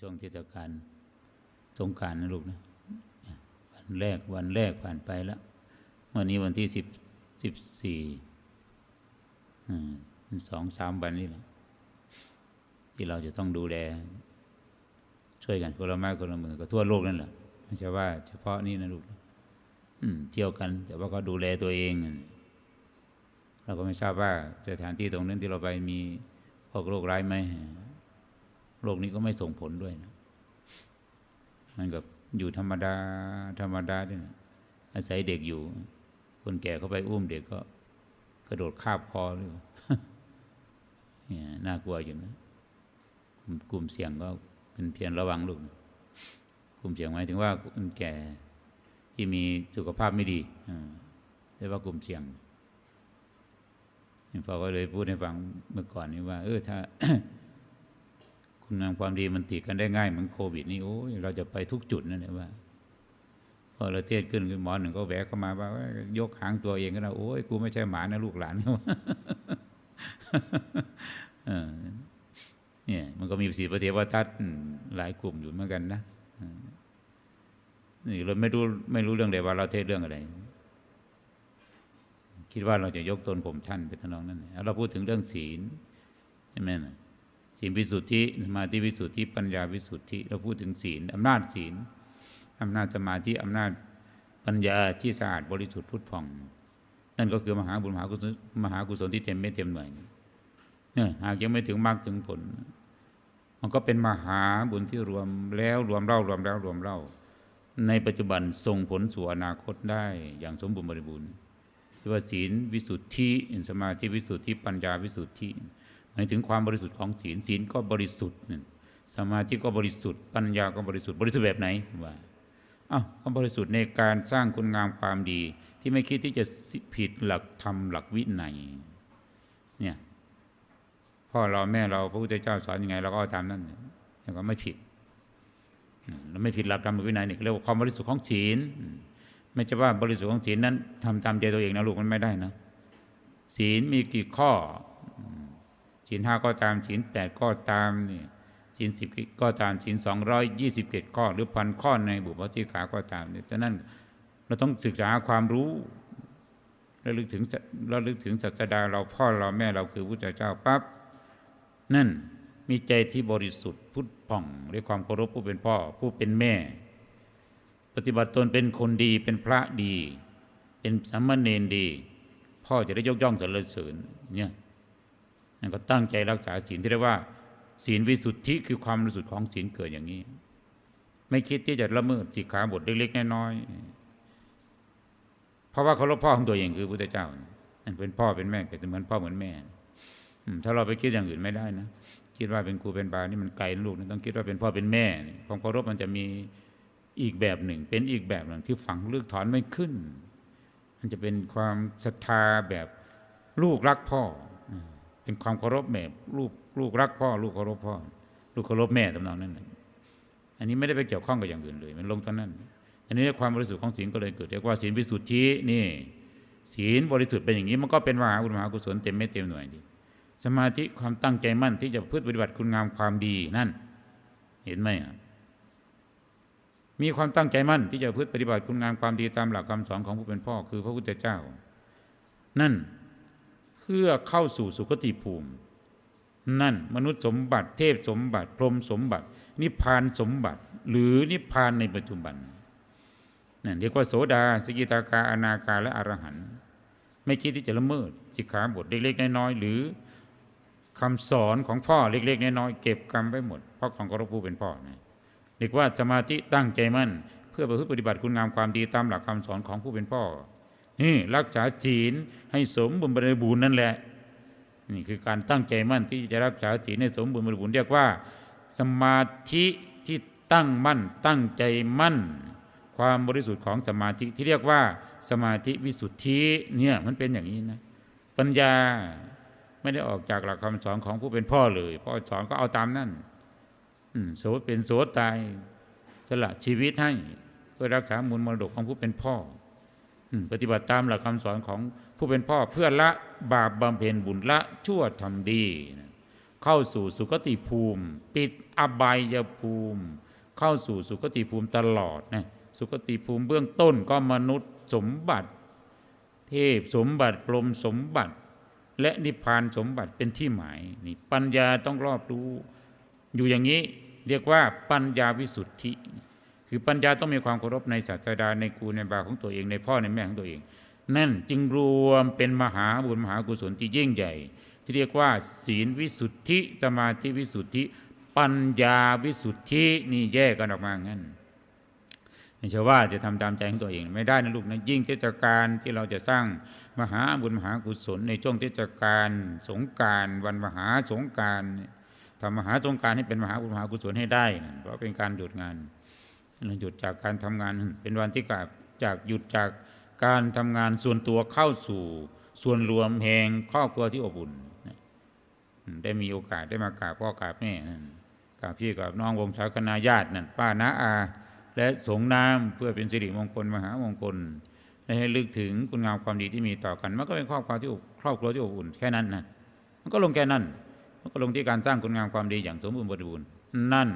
ช่วงเทศกาลสงการนะลูกนะวันแรกวันแรกผ่านไปแล้ว วันนี้วันที่สิบสิบสี่สองสามวันนี้แหละที่เราจะต้องดูแล ช่วยกันคนละไม้คนละมือก็ทั่วโลกนั่นแหละไม่ใช่ว่า เฉพาะนี่นะลูกอืมเที่ยวกัน แต่ว่าก็ดูแลตัวเอง เราก็ไม่ทราบว่าสถานที่ตรงนั้นที่เราไปมีพวกโรคร้ายไหม โรคนี้ก็ไม่ส่งผลด้วยนะมันกับอยู่ธรรมดาธรรมดาด้วยนะอาศัยเด็กอยู่ คนแก่เข้าไปอุ้มเด็กก็กระโดดคาบคอหรือเนี่ยน่ากลัวอยู่นะกลุ่มเสี่ยงก็เป็นเพียงระวังลูกกลุ่มเสี่ยงหมายถึงว่าคนแก่ที่มีสุขภาพไม่ดีเรียกว่ากลุ่มเสี่ยงพอก็เลยพูดให้ฟังเมื่อก่อนนี้ว่า เออถ้า คุณงามความดีมันติดกันได้ง่ายเหมือนโควิดนี่โอ้ยเราจะไปทุกจุดนั่นแหละว่าพอเราเทศขึ้นคือหมอหนึ่งก็แวะเข้ามาว่ายกหางตัวเองก็นะโอ้ยกูไม่ใช่หมานะลูกหลานเขาเนี่ย มันก็มีสีประเทวทัศน์หลายกลุ่มอยู่เหมือนกันนะนี่เราไม่รู้ไม่รู้เรื่องใดว่าเราเทศเรื่องอะไร คิดว่าเราจะยกตนผมท่านเป็นทนองนั้นเราพูดถึงเรื่องศีลใช่ไหมนะ ศีลวิสุทธิสมาธิวิสุทธิปัญญาวิสุทธิเราพูดถึงศีลอำนาจศีลอำนาจสมาธิอำนาจปัญญาที่สะอาดบริสุทธิ์พุทธผ่อง นั่นก็คือมหาบุญมหากุศลมหากุศลที่เต็มไม่เต็มหน่วยเนี่ยหากยังไม่ถึงมรรคถึงผล มันก็เป็นมหาบุญที่รวมแล้วรวมเล่ารวมแล้วรวมเล่า ในปัจจุบันส่งผลสู่อนาคตได้อย่างสมบูรณ์บริบูรณ์ที่ว่าศีลวิสุทธิสมาธิวิสุทธิปัญญาวิสุทธิ หมายถึงความบริสุทธิ์ของศีลศีลก็บริสุทธิ์สมาธิก็บริสุทธิ์ปัญญาก็บริสุทธิ์บริสุทธิ์แบบไหนว่าอ้าวก็บริสุทธิ์ในการสร้างคุณงามความดี ที่ไม่คิดที่จะผิดหลักธรรมหลักวินัยเนี่ยพ่อเราแม่เราพระพุทธเจ้าสอนยังไงเราก็ตามนั้นแล้วก็ไม่ผิดเราไม่ผิดหลักธรรมหลักวินัยนี่เรียกว่าความบริสุทธิ์ของศีลไม่ใช่ว่าบริสุทธิ์ของศีลนั้นทำตามใจตัวเองนะลูกมันไม่ได้นะศีลมีกี่ข้อ ศีลห้าก็ตามศีลแปดก็ตามนี่ศีลสิบก็ตามศีลสองร้อยยี่สิบเจ็ดข้อหรือพันข้อในบุพเพขาก็ตามเนี่ยดังนั้นเราต้องศึกษาความรู้ระลึกถึงระลึกถึงศาสดาเราพ่อเราแม่เราคือพระเจ้าปั๊บนั่นมีใจที่บริสุทธิ์พุทธผ่องด้วยความเคารพผู้เป็นพ่อผู้เป็นแม่ ปฏิบัติตนเป็นคนดีเป็นพระดี เป็นสัมมาเนนดี พ่อจะได้ยกย่องสรรเสริญเนี่ย นั่นก็ตั้งใจรักษาศีลที่เรียกว่า ศีลวิสุทธิคือความบริสุทธิ์ของศีลเกิดอย่างนี้ ไม่คิดที่จะละเมิดสิกขาบทเล็กๆน้อยๆเพราะว่าเขารพพ่อของตัวเองคือพุทธเจ้านั่นเป็นพ่อเป็นแม่เป็นเหมือนพ่อเหมือนแม่ถ้าเราไปคิดอย่างอื่นไม่ได้นะคิดว่าเป็นครูเป็นบานี่มันไกลลูกนะต้องคิดว่าเป็นพ่อเป็นแม่ความเคารพมันจะมีอีกแบบหนึ่ง เป็นอีกแบบหนึ่งที่ฝังลึกถอนไม่ขึ้น มันจะเป็นความศรัทธาแบบลูกรักพ่อ เป็นความเคารพแม่ลูกลูกรักพ่อ ลูกเคารพพ่อ ลูกเคารพแม่ตำนองนั้นอันนี้ไม่ได้ไปเกี่ยวข้องกับอย่างอื่นเลย มันลงตอนนั้น อันนี้ความบริสุทธิ์ของศีลก็เลยเกิดเรียกว่าศีลวิสุทธินี่ศีลบริสุทธิ์เป็นอย่างนี้มันก็เป็นมหาบุญมหากุศลเต็มไม่เต็มหน่วยดีสมาธิความตั้งใจมั่นที่จะพึ่งปฏิบัติคุณงามความดีนั่น เห็นไหมมีความตั้งใจมั่นที่จะพึ่งปฏิบัติคุณงามความดีตามหลักคำสอนของผู้เป็นพ่อ คือพระพุทธเจ้า นั่น พื่อเข้าสู่สุคติภูมิ นั่นมนุษย์สมบัติเทพสมบัติพรหมสมบัติ นิพพานสมบัติ หรือนิพพานในปัจจุบันนั่นเรียกว่าโสดาสกิตาคาอนาคาและอรหันต์ไม่คิดที่จะละเมิดสิกขาบทเล็กๆน้อยๆหรือคำสอนของพ่อเล็กๆน้อยๆเก็บกรรมไว้หมดเพราะของกรผู้เป็นพ่อนะเรียกว่าสมาธิตั้งใจมั่น เพื่อประพฤติปฏิบัติคุณงามความดีตามหลักคำสอนของผู้เป็นพ่อ นี่รักษาศีลให้สมบูรณ์บริบูรณ์นั่นแหละนี่คือการตั้งใจมั่นที่จะรักษาศีลให้สมบูรณ์บริบูรณ์เรียกว่า สมาธิที่ตั้งมั่น ตั้งใจมั่น ความบริสุทธิ์ของสมาธิที่เรียกว่า สมาธิวิสุทธิเนี่ยมันเป็นอย่างนี้นะปัญญาไม่ได้ออกจากหลักคำสอนของผู้เป็นพ่อเลยพ่อสอนก็เอาตามนั่นโสเป็นโสตายสละชีวิตให้เพื่อรักษามูลมรดกของผู้เป็นพ่อ ปฏิบัติตามหลักคำสอนของผู้เป็นพ่อเพื่อละบาปบำเพ็ญบุญละชั่วทำดี เข้าสู่สุคติภูมิ ปิดอบายภูมิ เข้าสู่สุคติภูมิตลอดนะสุคติภูมิเบื้องต้นก็มนุษย์สมบัติ เทพสมบัติพรมสมบัติ และนิพพานสมบัติเป็นที่หมายนี่ปัญญาต้องรอบรู้ อยู่อย่างนี้เรียกว่าปัญญาวิสุทธิ คือปัญญาต้องมีความเคารพในศาสดาในครูในบาของตัวเองในพ่อในแม่ของตัวเอง นั่นจึงรวมเป็นมหาบุญมหากุศลที่ยิ่งใหญ่ ที่เรียกว่า ศีลวิสุทธิ สมาธิวิสุทธิ ปัญญาวิสุทธินี่แยกกันออกมางั้นไม่ใช่ว่าจะทำตามใจของตัวเอง ไม่ได้นะลูกนะยิ่งเทศกาลที่เราจะสร้างมหาบุญมหากุศลในช่วงเทศกาลสงการวันมหาสงการทำมหาสงการให้เป็นมหาบุญมหากุศลให้ได้นะเพราะเป็นการหยุดงาน หยุดจากการทำงานเป็นวันที่กับจากหยุดจากการทำงานส่วนตัวเข้าสู่ ส่วนรวมแห่งครอบครัวที่อบอุ่นได้มีโอกาสได้มากราบพ่อกราบแม่กราบพี่กับน้องวงศาคณาญาตินั่นป้าน้าอา และสงน้ำเพื่อเป็นสิริมงคลมหามงคลให้ลึกถึงคุณงามความดีที่มีต่อกัน มันก็เป็นครอบครัวที่อบครอบครัวที่อบอุ่นแค่นั้นนะมันก็ลงแค่นั้น มันก็ลงที่การสร้างคุณงามความดีอย่างสมบูรณ์บริบูรณ์นั่น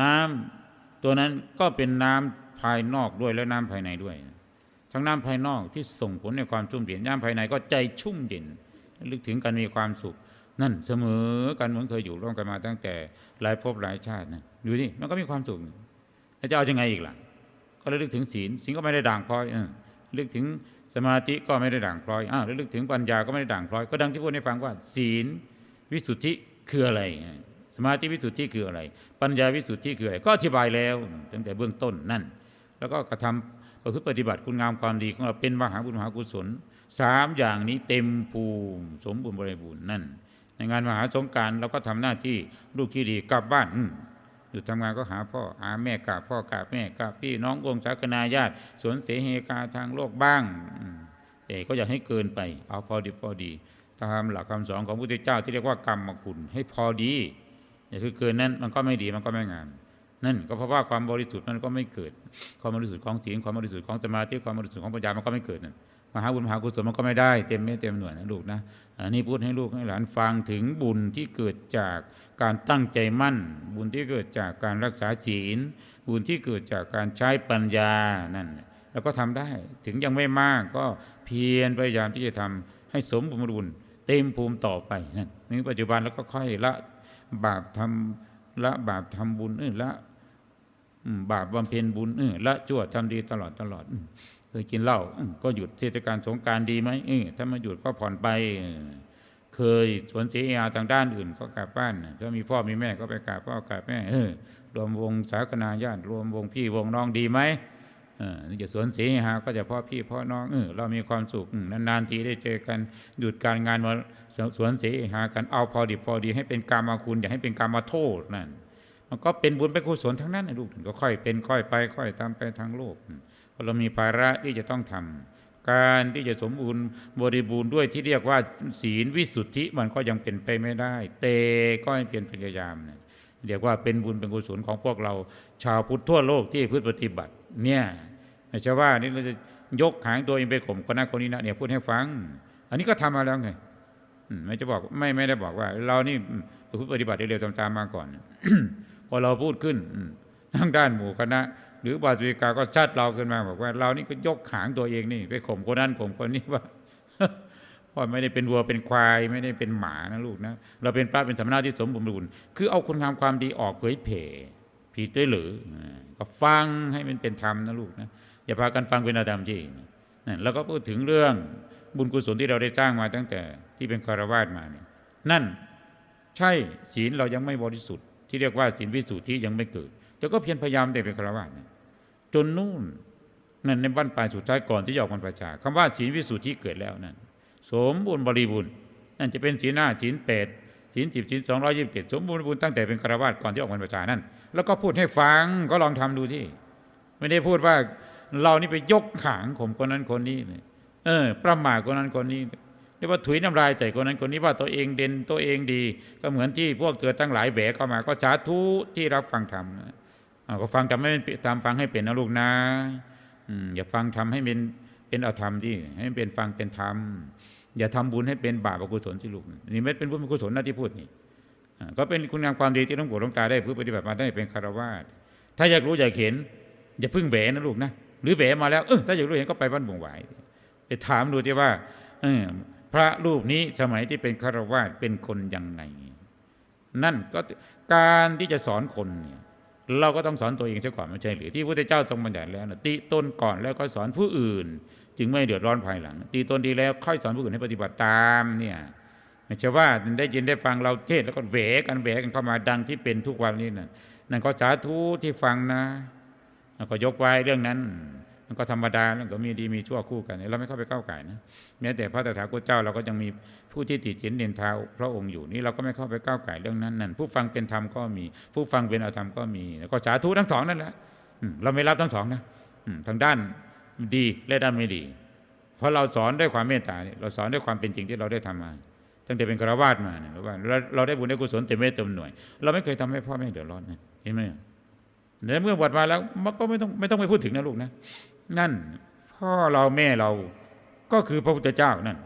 น้ำ ตัวนั้นก็เป็นน้ำภายนอกด้วยและน้ำภายในด้วย ทั้งน้ำภายนอกที่ส่งผลในความชุ่มเย็นน้ำภายในก็ใจชุ่มเย็นลึกถึงกันมีความสุข นั่นเสมอกันเหมือนเคยอยู่ร่วมกันมาตั้งแต่หลายภพหลายชาตินะดูสิมันก็มีความสุขแล้วจะเอาอยังไงอีกล่ะ ก็ระลึกถึงศีลศีลก็ไม่ได้ด่างพร้อยเลึกถึงสมาธิก็ไม่ได้ด่างพร้อยอ้าวระลึกถึงปัญญาก็ไม่ได้ด่างพร้อย ก็ดังที่พูดให้ฟังว่า ศีลวิสุทธิคืออะไร สมาธิวิสุทธิคืออะไร ปัญญาวิสุทธิคืออะไร ก็อธิบายแล้วตั้งแต่เบื้องต้นนั่น แล้วก็กระทำประพฤติปฏิบัติคุณงามความดีของเราเป็นมหาบุญมหากุศลสามอย่างนี้เต็มภูมิสมบูรณ์บริบูรณ์นั่น ในงานมหาสงการเราก็ทำหน้าที่ลูกที่ดีกลับบ้านอืมหยุดทำงานก็หาพ่อหาแม่กราบพ่อกราบแม่กราบพี่น้องวงศาคณาญาติสวนเสเฮกาทางโลกบ้างอืมแต่ก็อย่าให้เกินไป เอาพอดีพอดีตามหลักคำสอนของพระพุทธเจ้าที่เรียกว่ากรรมคุณให้พอดี อย่าคือเกินนั้นมันก็ไม่ดีมันก็ไม่งาม นั่นก็เพราะว่าความบริสุทธิ์มันก็ไม่เกิด ความบริสุทธิ์ของศีลความบริสุทธิ์ของสมาธิความบริสุทธิ์ของปัญญามันก็ไม่เกิดนั่นมหาบุญมหากุศลมันก็ไม่ได้เต็มเม็ดเต็มหน่วยนะลูกนะอันนี้พูดให้ลูกให้หลานฟังถึงบุญที่เกิดจากการตั้งใจมั่น บุญที่เกิดจากการรักษาศีล บุญที่เกิดจากการใช้ปัญญานั่นแล้วก็ทำได้ถึงยังไม่มากก็เพียรพยายามที่จะทำให้สมบูรณ์เต็มภูมิต่อไปนั่นนี่ปัจจุบันแล้วก็ค่อยละ บาปทำละบาปทำบุญเออละบาปบำเพ็ญบุญเออละชั่วทำดีตลอดตลอดเคยกินเหล้าก็หยุดเทศกาลสงการดีไหมเออถ้ามาหยุดก็ผ่อนไป เคยสวนเสียทางด้านอื่นก็กลับบ้าน ถ้ามีพ่อมีแม่ก็ไปกราบพ่อกราบแม่เออรวมวงสาคณาญาติรวมวงพี่วงน้องดีไหม นี่จะสวนเสียหาก็จะพ่อพี่พ่อน้องเออเรามีความสุขนานๆทีได้เจอกันหยุดการงานมาสวนเสียหากันเอาพอดีพอดีให้เป็นกรรมคุณอย่าให้เป็นกรรมโทษนั่นมันก็เป็นบุญเป็นกุศลทั้งนั้นนะลูกก็ค่อยเป็นค่อยไปค่อยตามไปทางโลกเพราะเรามีภาระที่จะต้องทำการที่จะสมบูรณ์บริบูรณ์ด้วยที่เรียกว่าศีลวิสุทธิมันก็ยังเป็นไปไม่ได้ เตก็ให้เพียรพยายามนะเรียกว่าเป็นบุญเป็นกุศลของพวกเรา ชาวพุทธทั่วโลกที่พึ่งปฏิบัติ เนี่ยไม่ใช่ว่านี่เราจะยกหางตัวเองไปข่มคนนั้นคนนี้นะเนี่ยพูดให้ฟัง อันนี้ก็ทำมาแล้วไงไม่จะบอกไม่ไม่ได้บอกว่า เรานี่อืมประพฤติปฏิบัติเร็วๆตามๆมาก่อนพอเราพูดขึ้นทางด้านหมู่คณะ หรือบาสุวิกาก็ชัดเราขึ้นมา บอกว่า เรานี่ก็ยกหางตัวเองนี่ ไปข่มคนนั้นข่มคนนี้ว่าเพราะไม่ได้เป็นวัวเป็นควายไม่ได้เป็นหมานะลูกนะ เราเป็นพระเป็นสมณะที่สมบูรณ์ คือเอาคุณงามความดีออกเผยเผย ผิดด้วยหรือก็ฟังให้มันเป็นธรรมนะลูกนะอย่าพากันฟังเป็นอาธรรมที่นั่นแล้วก็พูดถึงเรื่องบุญกุศลที่เราได้สร้างมาตั้งแต่ที่เป็นคารวาสมาเนี่ยนั่นใช่ศีลเรายังไม่บริสุทธิ์ที่เรียกว่าศีลวิสุทธิยังไม่เกิด แต่ก็เพียรพยายามแต่เป็นคารวะเนี่ยจนนู่นนั่นในบ้านปลายสุดท้ายก่อนที่จะออกพรรษาคำว่าศีลวิสุทธิเกิดแล้วนั่นสมบูรณ์บริบูรณ์นั่นจะเป็นศีลหน้าศีลแปด ศีลสิบศีลสองร้อยยี่สิบเจ็ดสมบูรณ์บริบูรณ์ตั้งแต่เป็นคารวะก่อนที่ออกพรรษานั่นแล้วก็พูดให้ฟังก็ลองทำดูที่ไม่ได้พูดว่าเรานี่ไปยกขางข่มคนนั้นคนนี้เลยเออ ประมาทคนนั้นคนนี้เรียกว่าถุยน้ำลายใส่คนนั้นคนนี้ว่าตัวเองเด่นตัวเองดี ก็เหมือนที่พวกเธอทั้งหลายแบกเข้ามา ก็สาธุที่รับฟังธรรมนะก็ฟังทำให้เป็นตามฟังให้เป็นนะลูกนะอย่าฟังทำให้เป็นเป็นอาธรรมที่ให้เป็นฟังเป็นธรรม อย่าทำบุญให้เป็นบาปอกุศลที่ลูกนี่ไม่เป็นบุญเป็นกุศลนะที่พูดนี่ก็เป็นคุณงามความดีที่หลวงปู่หลวงตาได้พึ่งปฏิบัติมาได้เป็นคารวาสถ้าอยากรู้อยากเห็นอย่าพึ่งแหวนะลูกนะหรือแหวมาแล้วเออถ้าอยากรู้เห็นก็ไปบ้านบุงหวายไปถามดูที่ว่าเออพระรูปนี้สมัยที่เป็นคารวาสเป็นคนยังไง นั่นก็การที่จะสอนคนเนี่ยเราก็ต้องสอนตัวเองเสียก่อนไม่ใช่หรือที่พระพุทธเจ้าทรงบัญญัติแล้วนะติต้นก่อนแล้วก็สอนผู้อื่น จึงไม่เดือดร้อนภายหลัง ตีตนดีแล้วค่อยสอนผู้อื่นให้ปฏิบัติตามเนี่ยไม่ใช่ว่านได้ยินได้ฟังเราเทศแล้วก็แหวกันแหวกันเข้ามาดังที่เป็นทุกวันนี้นั่นนั่นก็สาธุที่ฟังนะแล้วก็ยกไว้เรื่องนั้นมันก็ธรรมดาแล้วก็มีดีมีชั่วคู่กันเราไม่เข้าไปก้าวไก่นะแม้แต่พระตถาคตเจ้าเราก็ยังมีผู้ที่ติดจินเด่นเท้าพระองค์อยู่นี่เราก็ไม่เข้าไปก้าวไก่เรื่องนั้นนั่นผู้ฟังเป็นธรรมก็มี ผู้ฟังเป็นอธรรมก็มีแล้วก็สาธุทั้งสองนั่นแหละเราไม่รับทั้งสองนะทางด้าน ดีและด้านไม่ดี เพราะเราสอนด้วยความเมตตาเนี่ยเราสอนด้วยความเป็นจริงที่เราได้ทำมาตั้งแต่เป็นคารวาสมาเนี่ยว่าเราเราได้บุญได้กุศลเต็มเม็ดเต็มหน่วย เราไม่เคยทำให้พ่อแม่เดือดร้อนนะเห็นไหมในเมื่อบวชมาแล้วมันก็ไม่ต้องไม่ต้องไปพูดถึงนะลูกนะ นั่นพ่อเราแม่เราก็คือพระพุทธเจ้านั่น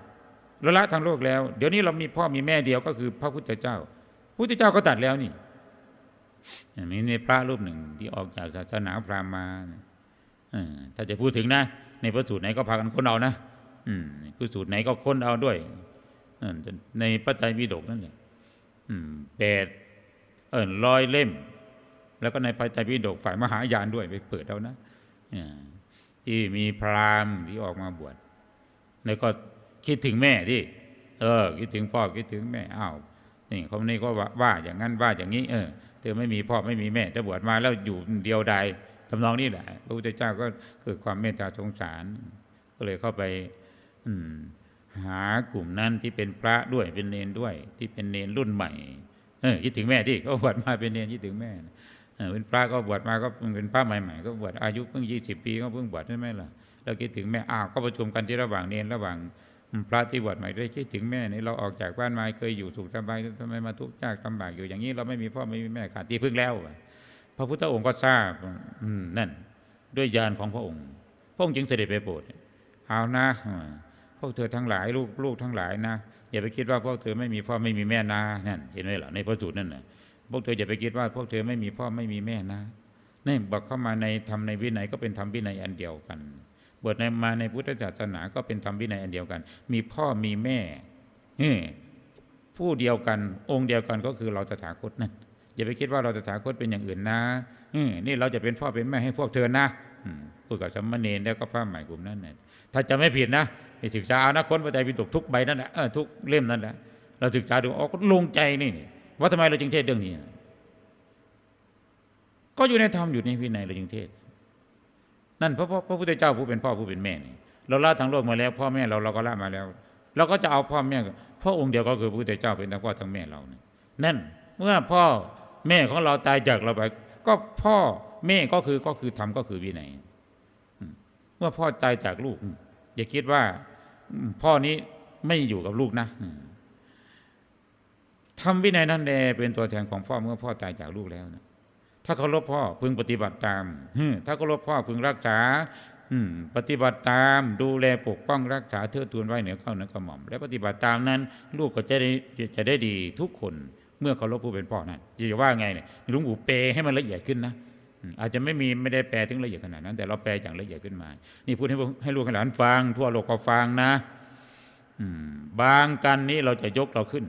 เราละทางโลกแล้ว เดี๋ยวนี้เรามีพ่อมีแม่เดียวก็คือพระพุทธเจ้าพระพุทธเจ้าก็ตัดแล้วนี่มีในพระรูปหนึ่งที่ออกจากศาสนาพราหมณ์มาเออ ถ้าจะพูดถึงนะ ในพระสูตรไหนก็พากันค้นเอานะอืมพระสูตรไหนก็ค้นเอาด้วยอในพระไตรปิฎกนั่นแหละแปดเออร้อยเล่ม แล้วก็ในพระไตรปิฎกฝ่ายมหายานด้วยไปเปิดเอานะที่มีพราหมณ์ที่ออกมาบวชแล้วก็คิดถึงแม่ที่เออ คิดถึงพ่อคิดถึงแม่อ้าวนี่เขานี่ก็ว่าว่าอย่างนั้นว่าอย่างนี้ เออเธอไม่มีพ่อไม่มีแม่ถ้าบวชมาแล้วอยู่เดียวดาย ทำนองนี้แหละ พระพุทธเจ้าก็เกิดความเมตตาสงสาร ก็เลยเข้าไปหากลุ่มนั้นที่เป็นพระด้วยเป็นเนนด้วย ที่เป็นเนนรุ่นใหม่เออคิดถึงแม่ที่ก็บวชมาเป็นเนนคิดถึงแม่เออเป็นพระก็บวชมาก็เป็นพระใหม่ๆก็บวชอายุเพิ่งยี่สิบปีก็เพิ่งบวชใช่ไหมล่ะเราคิดถึงแม่อ้าวก็ประชุมกันที่ระหว่างเนนระหว่างพระที่บวชใหม่ได้คิดถึงแม่นี่เราออกจากบ้านมาเคยอยู่สุขสบายทำไมมาทุกข์ยากลำบากอยู่อย่างนี้เราไม่มีพ่อไม่มีแม่ขาดที่พึ่งแล้ว พระพุทธองค์ก็ทราบนั่น ด้วยญาณของพระองค์ พระองค์จึงเสด็จไปโปรดเอานะพวกเธอทั้งหลายลูกลูกทั้งหลายนะอย่าไปคิดว่าพวกเธอไม่มีพ่อไม่มีแม่นะนั่นเห็นไหมล่ะในพระสูตรนั่นนะพวกเธออย่าไปคิดว่าพวกเธอไม่มีพ่อไม่มีแม่นะนี่บอกเข้ามาในธรรมในวินัยก็เป็นธรรมวินัยอันเดียวกันบทในมาในพุทธศาสนาก็เป็นธรรมวินัยอันเดียวกัน มีพ่อมีแม่ผู้เดียวกัน องค์เดียวกันก็คือเราตถาคตนั่น อย่าไปคิดว่าเราตถาคตเป็นอย่างอื่นนะนี่เราจะเป็นพ่อเป็นแม่ให้พวกเธอนะพูดกับสมณเณรแล้วก็พระใหม่กลุ่มนั้นนะถ้าจะไม่ผิดนะศึกษาอนะค้นพระไตรปิฎกทุกใบนั่นแหละทุกเล่มนั่นแหละเราศึกษาดูอ๋อก็ลงใจนี่ว่าทำไมเราจึงเทศเรื่องนี้ ก็อยู่ในธรรมอยู่ในวินัยเราจึงเทศ นั่นเพราะพระพุทธเจ้าผู้เป็นพ่อผู้เป็นแม่นี่เราละทางโลกมาแล้ว พ่อแม่เราเราก็ละมาแล้ว เราก็จะเอาพ่อแม่พระองค์เดียวก็คือพระพุทธเจ้าเป็นทั้งพ่อทั้งแม่เรานั่น เมื่อพ่อ แม่ของเราตายจากเราไป ก็พ่อแม่ก็คือก็คือธรรมก็คือวินัยเมื่อพ่อตายจากลูก อย่าคิดว่าพ่อนี้ไม่อยู่กับลูกนะทำวินัยนั่นแหลเป็นตัวแทนของพ่อเมื่อพ่อตายจากลูกแล้วนะถ้าเคารพพ่อพึงปฏิบัติตามถ้าเคารพพ่อพึงรักษาปฏิบัติตามดูแลปกป้องรักษาเทือทูนไว้เหนือเข้าเหนือกระหม่อม และปฏิบัติตามนั้น ลูกก็จะได้จะได้ดีทุกคน เมื่อเคารพผู้เป็นพ่อนั้นจะว่าไงเนี่ยลุงปู่เปให้มันละเอียดขึ้นนะอาจจะไม่มีไม่ได้แปลถึงละเอียดขนาดนั้น แต่เราแปลอย่างละเอียดขึ้นมา นี่พูดให้ให้ลูกให้หลานฟัง ทั่วโลกก็ฟังนะบางกันนี้เราจะยกเราขึ้น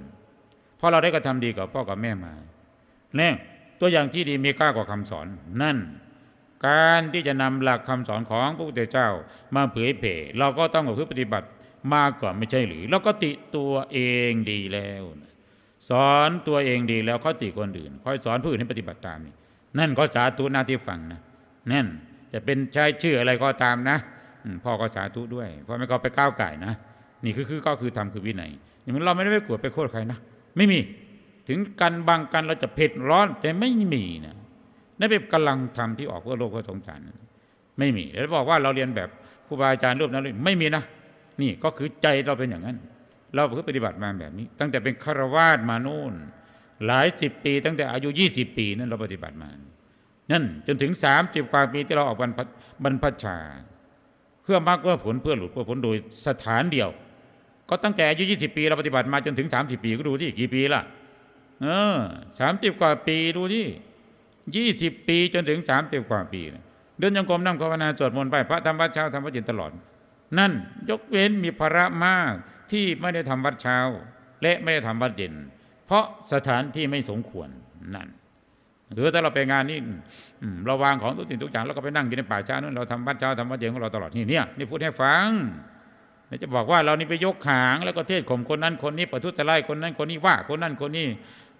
เพราะเราได้กระทำดีกับพ่อกับแม่มาเนี่ยตัวอย่างที่ดีมีค่ากว่าคำสอน นั่น การที่จะนำหลักคำสอนของพระพุทธเจ้ามาเผยเผยเราก็ต้องปฏิบัติมากกว่าไม่ใช่หรือ เราก็ติตัวเองดีแล้ว สอนตัวเองดีแล้วเขาติคนอื่นค่อยสอนผู้อื่นให้ปฏิบัติตามนี่นั่นก็สาธุหน้าที่ฟังนะนั่นจะเป็นใช้ชื่ออะไรก็ตามนะพ่อก็สาธุด้วยพ่อไม่ก็ไปก้าวไก่นะนี่คือคือก็คือทำคือวินัยอย่างเราไม่ได้ไปกวดไปโคตรใครนะไม่มีถึงกันบางกันเราจะเผ็ดร้อนแต่ไม่มีนะนั่นเป็นกำลังทำที่ออกเพื่อโลกเพื่อสงสารไม่มีแล้วบอกว่าเราเรียนแบบครูบาอาจารย์รูปนั้นไม่มีนะนี่ก็คือใจเราเป็นอย่างนั้น เราเพื่อปฏิบัติมาแบบนี้ ตั้งแต่เป็นฆราวาสมานู่น หลายสิบปี ตั้งแต่อายุยี่สิบปีนั้นเราปฏิบัติมา นั่นจนถึงสามสิบกว่าปีที่เราออกบรรพรพชา เพื่อมรรคเพื่อผลเพื่อหลุดเพื่อผลโดยสถานเดียว ก็ตั้งแต่อายุยี่สิบปี เราปฏิบัติมาจนถึงสามสิบปีก็ดูที่กี่ปีละเออสามสิบกว่าปีดูที่ยี่สิบปีจนถึงสามสิบกว่าปีนะเดินยังกรมนั่งภาวนาสวดมนต์ไปพระทำวัดเช้าทำวัดเย็นตลอด นั่นยกเว้นมีภาระมาก ที่ไม่ได้ทำวัดเช้า และไม่ได้ทำวัดเย็น เพราะสถานที่ไม่สมควรนั่นหรือถ้าเราไปงานนี่เราวางของทุกสิ่งทุกอย่างแล้วก็ไปนั่งอยู่ในป่าช้านั่นเราทำวัดเช้าทำวัดเย็นของเราตลอดนี่เนี่ยนี่พูดให้ฟังจะบอกว่าเรานี่ไปยกขางแล้วก็เทศข่มคนนั้นคนนี้ประทุษร้ายคนนั้นคนนี้ว่าคนนั้นคนนี้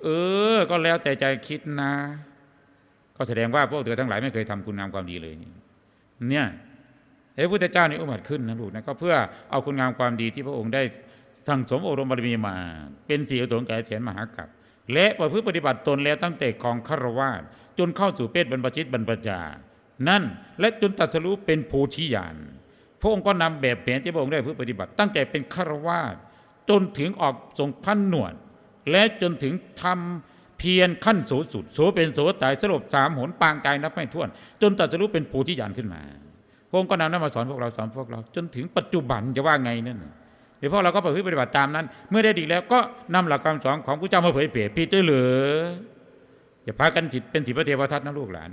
เออ ก็แล้วแต่ใจคิดนะ ก็แสดงว่าพวกเธอทั้งหลายไม่เคยทำคุณงามความดีเลยนี่เนี่ย พระพุทธเจ้านี่อุบัติขึ้นนะลูกนะก็เพื่อเอาคุณงามความดีที่พระองค์ได้สั่งสมอบรมบารมีมา เป็นสีสงแก่เสียนมหากรัปและประพฤติปฏิบัติตนแล้วตั้งแต่ของคารวาสจนเข้าสู่เพศบรรพชิตบรรพชานั่นและจนตรัสรู้เป็นโพธิญาณพระองค์ก็นำแบบแผนที่พระองค์ได้ประพฤติปฏิบัติ ตั้งใจเป็นคารวาสจนถึงออกทรงพันหนวด และจนถึงทำเพียรขั้นสูงสุดโสเป็นโสตายสลบสามหนปางกายนับไม่ถ้วน จนตรัสรู้เป็นโพธิญาณขึ้นมา พระองค์ก็นำนั้นมาสอนพวกเราสอนพวกเรา จนถึงปัจจุบันจะว่าไงนั่นเดี๋ยวพวกเราก็ประพฤติปฏิบัติตามนั้น เมื่อได้ดีแล้วก็นำหลักคำสอนของพระเจ้ามาเผยเผยผิดด้วยเหรืออย่าพากันจิตเป็นสิพระเทวทัตนะลูกหลาน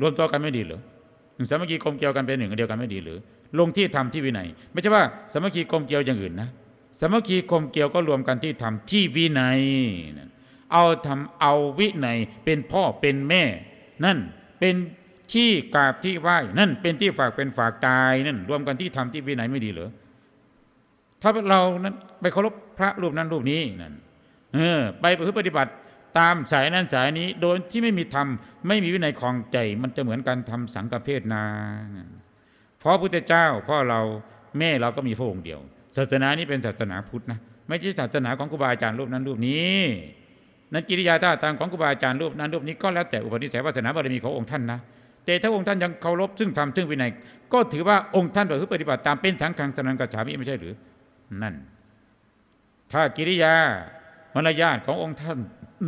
รวมตัวกันไม่ดีเหรือสามัคคีกลมเกลียวกันเป็นหนึ่งเดียวกันไม่ดีหรือ ลงที่ทำที่วินัย ไม่ใช่ว่าสามัคคีกลมเกลียวอย่างอื่นนะสามัคคีกลมเกลียวก็รวมกันที่ทำที่วินัยนั่นเอาทำเอาวินัยเป็นพ่อเป็นแม่ นั่นเป็น ที่กราบที่ไหว้นั่นเป็นที่ฝากเป็นฝากตายนั่นรวมกันที่ทำที่วินัยไม่ดีเหรอถ้าเรานั้นไปเคารพพระรูปนั้นรูปนี้นั่นเออ ไปปฏิบัติตามสายนั้นสายนี้ โดยที่ไม่มีธรรมไม่มีวินัยคลองใจ มันจะเหมือนการทำสังฆเพศนาเพราะพุทธเจ้าพ่อเราแม่เราก็มีพระองค์เดียว ศาสนานี้เป็นศาสนาพุทธนะไม่ใช่ศาสนาของครูบาอาจารย์รูปนั้นรูปนี้นั้นกิริยาท่าทางของครูบาอาจารย์รูปนั้นรูปนี้ก็แล้วแต่อุปนิสัยวาสนาบารมีขององค์ท่านนะ แต่ถ้าองค์ท่านยังเคารพซึ่งธรรมซึ่งวินัย ก็ถือว่าองค์ท่านประพฤติปฏิบัติตามเป็นสังฆังสนังกัจฉามิไม่ใช่หรือ นั่น ถ้ากิริยามารยาทขององค์ท่าน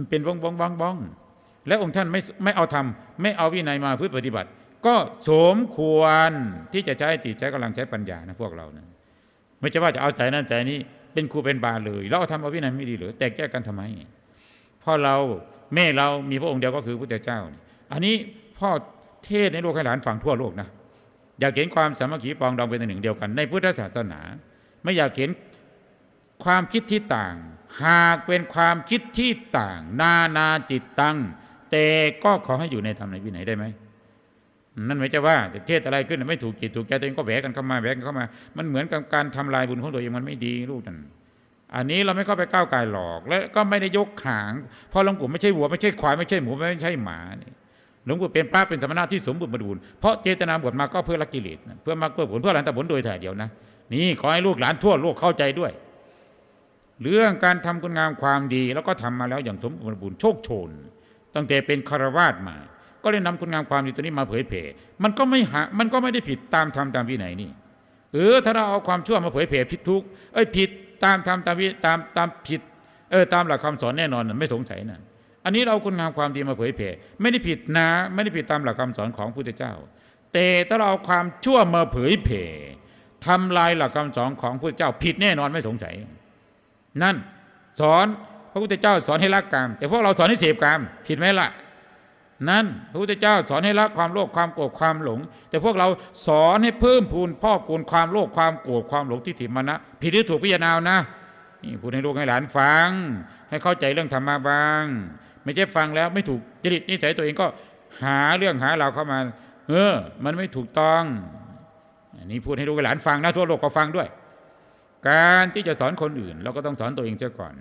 เป็นบ้องบ้องบ้องบ้องและองค์ท่านไม่ไม่เอาธรรมไม่เอาวินัยมาพื่อปฏิบัติ ก็สมควรที่จะใช้จิตใช้กำลังใช้ปัญญานะพวกเรานะไม่ใช่ว่าจะเอาใจนั้นใจนี้ เป็นครูเป็นบาเลยแล้วเอาทำเอาวินัยไม่ดีหรือแตกแยกกันทำไมพ่อเราแม่เรามีพระองค์เดียวก็คือพระพุทธเจ้า อันนี้พ่อ เทศในโลกให้หลานฟังทั่วโลกนะอยากเห็นความสามัคคีปองดองเป็นอันหนึ่งเดียวกันในพุทธศาสนา ไม่อยากเห็นความคิดที่ต่าง หากเป็นความคิดที่ต่าง นานาจิตตังแต่ก็ขอให้อยู่ในธรรมในวินัยได้ไหมนั่นไม่ใช่ว่าเทศอะไรขึ้นไม่ถูกจิตถูกใจตัวเองก็แหวกกันเข้ามาแหวกกันเข้ามา มันเหมือนกับการทำลายบุญของตัวเองมันไม่ดีลูกนั่นอันนี้เราไม่เข้าไปก้าวไกลหลอก และก็ไม่ได้ยกขางพราะหลวงปู่ไม่ใช่วัวไม่ใช่ควายไม่ใช่หมูไม่ใช่หมานี่ หลวงปู่เป็นพระเป็นสมณะที่สมบูรณ์บริบูรณ์เพราะเจตนาบวชมาก็เพื่อละกิเลสเพื่อมรรคเพื่อผลเพื่อหลันตผลโดยถ่ายเดียวนะนี่ขอให้ลูกหลานทั่วโลกเข้าใจด้วย เรื่องการทำคุณงามความดีแล้วก็ทำมาแล้วอย่างสมบูรณ์บริบูรณ์โชคโชนตั้งแต่เป็นคารวาสมา ก็เลยนำคุณงามความดีตัวนี้มาเผยเผยมันก็ไม่หามันก็ไม่ได้ผิดตามธรรมตามวินัยนี่เออถ้าเราเอาความชั่วมาเผยเผยผิดทุกเอ้ยผิดตามธรรมตามวิตามตามผิดเออตามหลักคำสอนแน่นอนไม่สงสัยนะ อันนี้เราคุณงามความดีมาเผยเผยไม่ได้ผิดนะ ไม่ได้ผิดตามหลักคำสอนของพระพุทธเจ้า แต่ถ้าเราเอาความชั่วมาเผยเผยทำลายหลักคำสอนของพระพุทธเจ้าผิดแน่นอนไม่สงสัย นั่นสอนพระพุทธเจ้าสอนให้ละกาม แต่พวกเราสอนให้เสพกามผิดไหมล่ะนั่นพระพุทธเจ้าสอนให้ละความโลภความโกรธความหลง แต่พวกเราสอนให้เพิ่มพูนพ่อคูณความโลภความโกรธความหลงที่ถิมานะผิดหรือถูกพิจารณานะนี่พูดให้ลูกให้หลานฟัง ให้เข้าใจเรื่องธรรมะบ้าง ไม่ใช่ฟังแล้วไม่ถูกจริตนิสัยตัวเองก็หาเรื่องหาเราเข้ามาเออ มันไม่ถูกต้องอันนี้พูดให้ลูกให้หลานฟังนะทั่วโลกก็ฟังด้วย การที่จะสอนคนอื่น เราก็ต้องสอนตัวเองเสียก่อน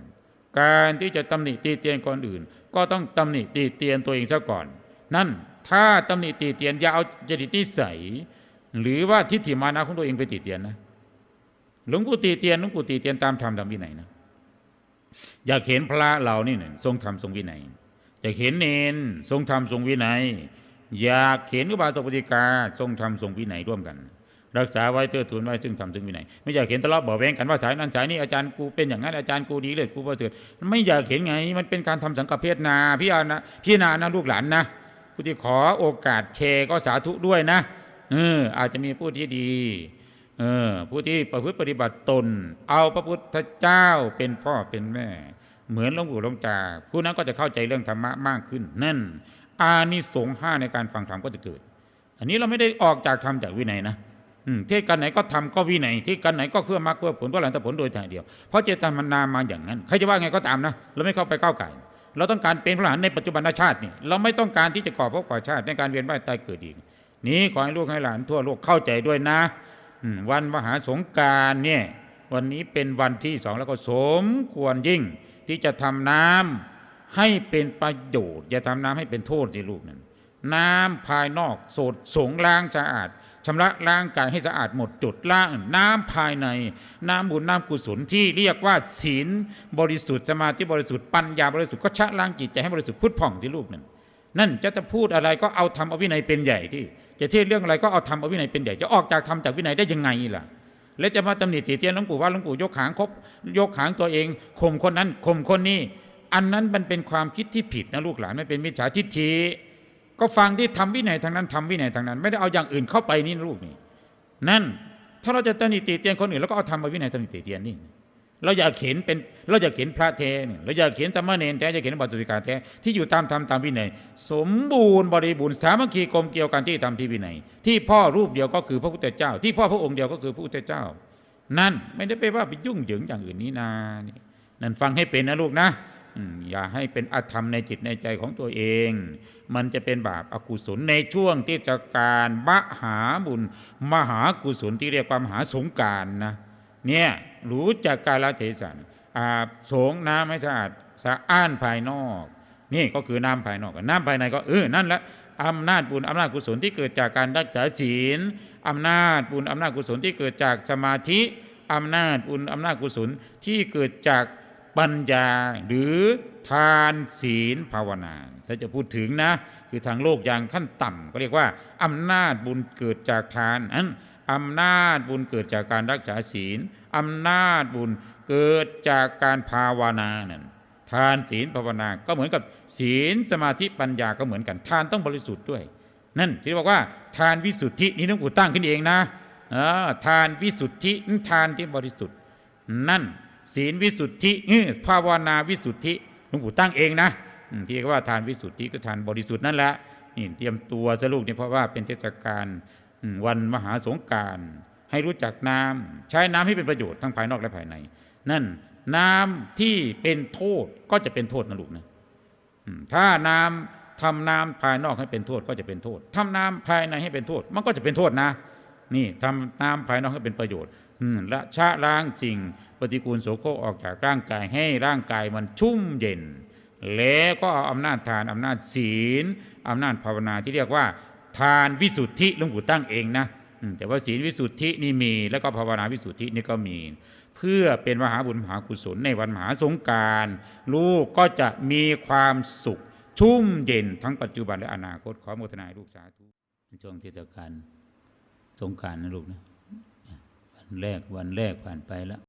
การที่จะตำหนิตีเตียนคนอื่น ก็ต้องตำหนิตีเตียนตัวเองซะก่อน นั่นถ้าตำหนิตีเตียนอย่าเอาจริตนิสัยหรือว่าทิฏฐิมานะของตัวเองไปตีเตียนนะหลวงปู่ตีเตียนหลวงปู่ตีเตียนตามธรรมตามวินัยนะ อยากเห็นพระเรานี่เนี่ยทรงธรรมทรงวินัย อยากเห็นเนนทรงธรรมทรงวินัย อยากเห็นอุบาสกปฏิกาทรงธรรมทรงวินัยร่วมกัน รักษาไว้เตือทูนไว้ซึ่งทำซึ่งวินัย ไม่อยากเห็นทะเลาะเบาแวงกันว่าสายนั้นสายนี้อาจารย์กูเป็นอย่างนั้นอาจารย์กูดีเลยกูประเสริฐไม่อยากเห็นไง มันเป็นการทำสังฆเพศนาพี่อานะพี่นานะลูกหลานนะผู้ที่ขอโอกาสแชร์ก็สาธุด้วยนะเอออาจจะมีผู้ที่ดี เออผู้ที่ประพฤติปฏิบัติตน เอาพระพุทธเจ้าเป็นพ่อเป็นแม่ เหมือนหลวงปู่หลวงตาผู้นั้นก็จะเข้าใจเรื่องธรรมะมากขึ้น นั่น อานิสงส์ห้าในการฟังธรรมก็จะเกิด อันนี้เราไม่ได้ออกจากธรรมจากวินัยนะเทศกันไหนก็ทำก็วินัยที่กันไหนก็เพื่อมรรคเพื่อผลเพื่อหลังแต่ผลโดยทางเดียว เพราะเจตนามาอย่างนั้น ใครจะว่าไงก็ตามนะ เราไม่เข้าไปก้าวไก่เราต้องการเป็นพระอรหันในปัจจุบันชาตินี่เราไม่ต้องการที่จะก่อภพก่อชาติในการเวียนว่ายตายเกิดอีกนี้ขอให้ลูกให้หลานทั่วโลกเข้าใจด้วยนะ วันมหาสงการเนี่ยวันนี้เป็นวันที่สองแล้วก็สมควรยิ่ง ที่จะทำน้ำให้เป็นประโยชน์ อย่าทำน้ำให้เป็นโทษสิลูกนั่นน้ำภายนอกโสดสงล้างสะอาดชำระล้างกายให้สะอาดหมดจดล้างน้ำภายใน น้ำบุญน้ำกุศลที่เรียกว่าศีลบริสุทธิ์สมาธิบริสุทธิ์ปัญญาบริสุทธิ์ก็ชะล้างจิตใจให้บริสุทธิ์พุทธผ่องที่ลูกนั่นนั่นจะจะพูดอะไรก็เอาธรรมเอาวินัยเป็นใหญ่ที่ จะเทศเรื่องอะไรก็เอาธรรมเอาวินัยเป็นใหญ่จะออกจากธรรมจากวินัยได้ยังไงล่ะ แล้วจะมาตำหนิตีเตียนหลวงปู่ว่าหลวงปู่ยกหางคบยกหางตัวเองข่มคนนั้นข่มคนนี้ อันนั้นมันเป็นความคิดที่ผิดนะลูกหลานไม่เป็นมิจฉาทิฏฐิก็ฟังที่ทำวินัยทางนั้นทำวินัยทางนั้น ไม่ได้เอาอย่างอื่นเข้าไปนี่นะลูกนี่นั่นถ้าเราจะตำหนิตีเตียนคนอื่นแล้วก็เอาธรรมเอาวินัยตำหนิตีเตียนนี่ เราอยากเห็นเป็นเราอยากเห็นพระเทเนี่ยเราอยากเห็นธรรมเนรแท้อยากเห็นบัตสุติกาแท้ที่อยู่ตามธรรมตามวินัยสมบูรณ์บริบูรณ์สามัคคีกลมเกี่ยวกันที่ทำที่วินัยที่พ่อรูปเดียวก็คือพระพุทธเจ้า ที่พ่อพระองค์เดียวก็คือพระพุทธเจ้า นั่นไม่ได้ไปว่าไปยุ่งเหยิงอย่างอื่นนี้นานี่นั่นฟังให้เป็นนะลูกนะอย่าให้เป็นอธรรมในจิตในใจของตัวเอง มันจะเป็นบาปอากุศลในช่วงที่จะการมหาบุญ มหากุศลที่เรียกว่ามหาสงการนะ เนี่ย รู้จักกาลเทศะอาบสงน้ำให้สะอาดสะอ้านภายนอก นี่ก็คือน้ำภายนอก น้ำภายในก็เออนั่นละอำนาจบุญอำนาจกุศลที่เกิดจากการรักษาศีลอำนาจบุญอำนาจกุศลที่เกิดจากสมาธิอำนาจบุญอำนาจกุศลที่เกิดจากปัญญาหรือทานศีลภาวนา ถ้าจะพูดถึงนะ คือทางโลกอย่างขั้นต่ำก็เรียกว่าอำนาจบุญเกิดจากทานอันอำนาจบุญเกิดจากการรักษาศีล อำนาจบุญเกิดจากการภาวนานั่นทานศีลภาวนาก็เหมือนกับศีลสมาธิปัญญาก็เหมือนกัน ทานต้องบริสุทธิ์ด้วย นั่นที่บอกว่าทานวิสุทธินี่หลวงปู่ตั้งขึ้นเองนะออทานวิสุทธินทานที่บริสุทธิ์ นั่น ศีลวิสุทธิภาวนาวิสุทธิหลวงปู่ตั้งเองนะที่เรียกว่าทานวิสุทธิก็ทานบริสุทธิ์นั่นแหละนี่เตรียมตัวซะลูกนี่เพราะว่าเป็นเทศกาลวันมหาสงการ ให้รู้จักน้ำใช้น้ำให้เป็นประโยชน์ทั้งภายนอกและภายใน นั่นน้ำที่เป็นโทษก็จะเป็นโทษนะลูกนะถ้าน้ำทำน้ำภายนอกให้เป็นโทษก็จะเป็นโทษทำน้ำภายในให้เป็นโทษ มันก็จะเป็นโทษนะ นี่ทำน้ำภายนอกให้เป็นประโยชน์อืมละชะล้างสิ่งปฏิกูลโสโครกออกจากร่างกายให้ร่างกายมันชุ่มเย็น แล้วก็เอาอำนาจทานอำนาจศีลอำนาจภาวนาที่เรียกว่า ทานวิสุทธิหลวงปู่ตั้งเองนะ แต่ว่าศีลวิสุทธินี่มี แล้วก็ภาวนาวิสุทธินี่ก็มี เพื่อเป็นมหาบุญมหากุศลในวันมหาสงการลูกก็จะมีความสุข ชุ่มเย็นทั้งปัจจุบันและอนาคตขอโมทนาลูกสาธุในช่วงเทศกาลสงการนะลูกนะวันแรกวันแรกผ่านไปแล้ว